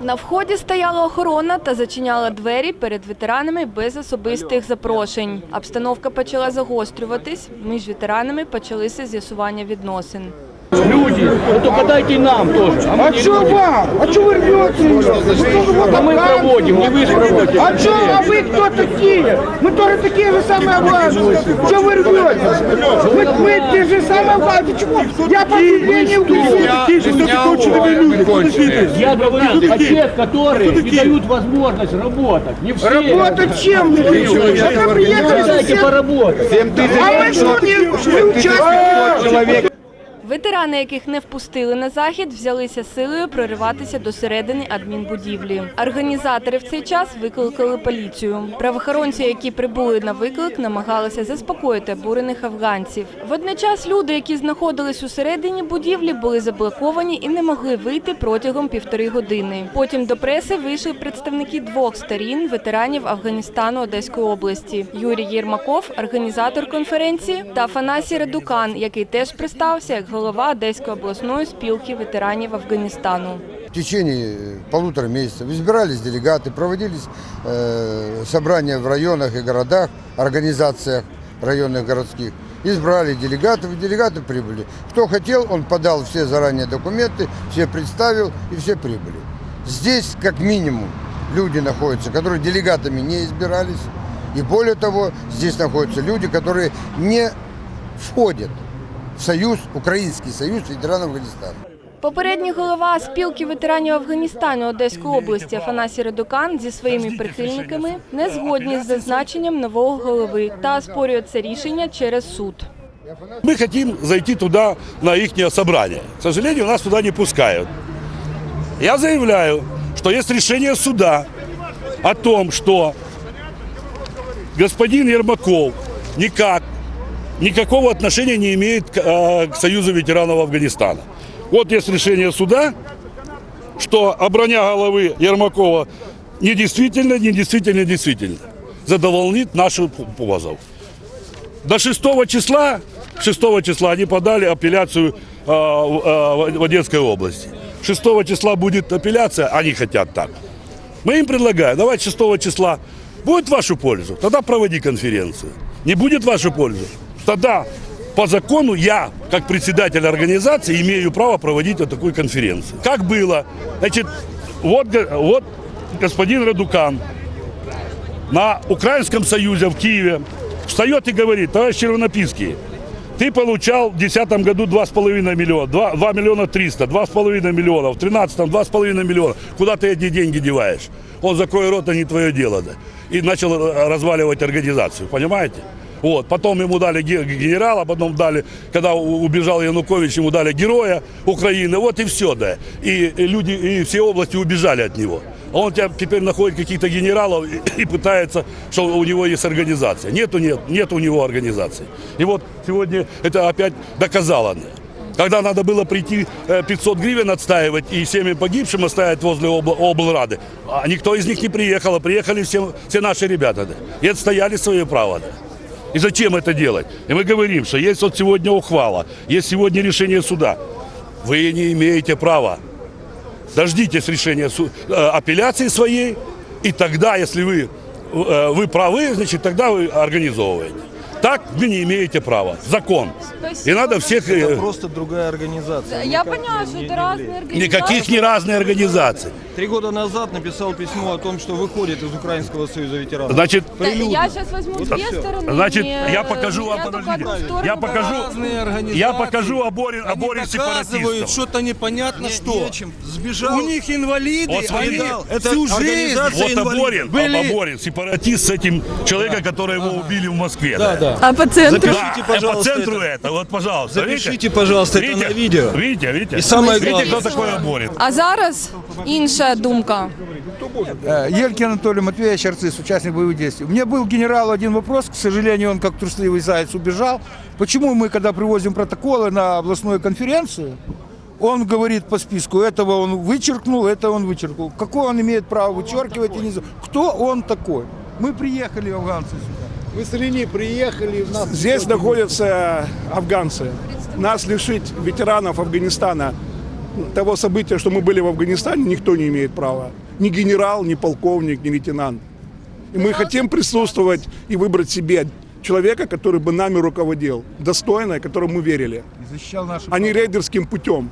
На вході стояла охорона та зачиняла двері перед ветеранами без особистих запрошень. Обстановка почала загострюватись. Між ветеранами почалися з'ясування відносин. Люди, ну только дайте нам тоже. А мы А не что люди. вам? А что вы рвете? А мы проводим, не вы же проводите. А что? А вы кто такие? Мы тоже такие же самые власти. Что вы рвете? Вы, вы те же самые власти. Чего? Я поступление в Я говорю о тех, которые не дают возможность работать. Не все. Работать чем? вы приехали Дайте поработать. А мы что, не, не участвуем? Ветерани, яких не впустили на захід, взялися силою прориватися до середини адмінбудівлі. Організатори в цей час викликали поліцію. Правоохоронці, які прибули на виклик, намагалися заспокоїти обурених афганців. Водночас люди, які знаходились у середині будівлі, були заблоковані і не могли вийти протягом півтори години. Потім до преси вийшли представники двох сторін ветеранів Афганістану Одеської області: Юрій Єрмаков, організатор конференції, та Афанасій Радукан, який теж представився як голова Одеської обласної спілки ветеранів Афганістану. В течение э, полутора месяцев избирались делегаты, проводились э, собрания в районах и городах, организациях районных городских. Избрали делегатов, и делегаты прибыли. Кто хотел, он подал все заранее документы, все представил и все прибыли. Здесь как минимум люди находятся, которые делегатами не избирались. И более того, здесь находятся люди, которые не входят в союз, Украинский союз ветеранов Афганистана. Попередній голова спілки ветеранів Афганістану Одеської області Афанасій Радукан зі своїми прихильниками не згодні з зазначенням нового голови та оспорює це рішення через суд. Мы хотим зайти туда на их собрание. К сожалению, нас туда не пускают. Я заявляю, что есть решение суда о том, что господин Ермаков никак, никакого отношения не имеет к, э, к Союзу ветеранов Афганистана. Вот есть решение суда, что оброня головы Ермакова недействительно, недействительно, недействительно. Задовольнит наш позов. До 6 числа, 6 числа они подали апелляцию э, э, в Одесской области. 6 числа будет апелляция, они хотят так. Мы им предлагаем, давайте 6 числа будет в вашу пользу, тогда проводи конференцию. Не будет в вашу пользу, тогда по закону я, как председатель организации, имею право проводить вот такую конференцию. Как было? Значит, вот, вот господин Радукан на Украинском союзе в Киеве встает и говорит, товарищ Червонописский, ты получал в 2010 году 2,5 миллиона, 2, 2 миллиона 300, 2,5 миллиона, в 2013 2,5 миллиона. Куда ты эти деньги деваешь? Он закрой рот, а не твое дело. Да. И начал э, разваливать организацию, понимаете? Вот. Потом ему дали ге- генерала, потом дали, когда убежал Янукович, ему дали героя Украины. Вот и все, да. И, люди, и все области убежали от него. А он тебя теперь находит каких-то генералов и, и пытается, что у него есть организация. Нету, нет, нет у него организации. И вот сегодня это опять доказало. Когда надо было прийти э, 500 гривен отстаивать и семьи погибшим оставить возле обл- облрады, а никто из них не приехал, а приехали все, все наши ребята. Да, и отстояли свое право. Да. И зачем это делать? И мы говорим, что есть вот сегодня ухвала, есть сегодня решение суда. Вы не имеете права. Дождитесь решения су- э, апелляции своей, и тогда, если вы, э, вы правы, значит, тогда вы организовываете. Так вы не имеете права. Закон. И надо всех... э, Просто другая организация. Я Никак поняла, не- що не- це не різні влияет. організації. Никаких не разные организации. Три года назад написал письмо о том, что выходит из Украинского союза ветеранов. Значит, Прилюдно. Я зараз візьму дві сторони. Значит, Мне- я покажу вам, я только подождите. одну сторону Я покажу, Разные организации. я покажу оборе, Они оборе доказывают сепаратистов. что-то непонятно что. Нечем. Сбежал. У них инвалиды, Вот смотри, они это всю жизнь организация Вот инвалидов. Аборин, Были- Аборин, сепаратист с этим человека, которого его убили в Москве. Да, да. А по центру? Запишите, по пожалуйста, центру это. это. вот, пожалуйста. Запишите, видите? пожалуйста, это Видите? на видео. Видите, видите? И самое видите, главное- кто такой Аборин? А зараз інша думка. Э, Елькин Анатолий Матвеевич Арцис, участник боевых действий. У меня был к генералу один вопрос, к сожалению, он как трусливый заяц убежал. Почему мы, когда привозим протоколы на областную конференцию, он говорит по списку, этого он вычеркнул, это он вычеркнул. Какое он имеет право вычеркивать? и не знаю. Кто он такой? Мы приехали, афганцы, сюда. Мы с Рени приехали. Здесь находятся афганцы. Нас лишить ветеранов Афганистана того события, что мы были в Афганистане, никто не имеет права. Ни генерал, ни полковник, ни лейтенант. И мы хотим присутствовать и выбрать себе человека, который бы нами руководил, достойно, которому мы верили, а не рейдерским путем.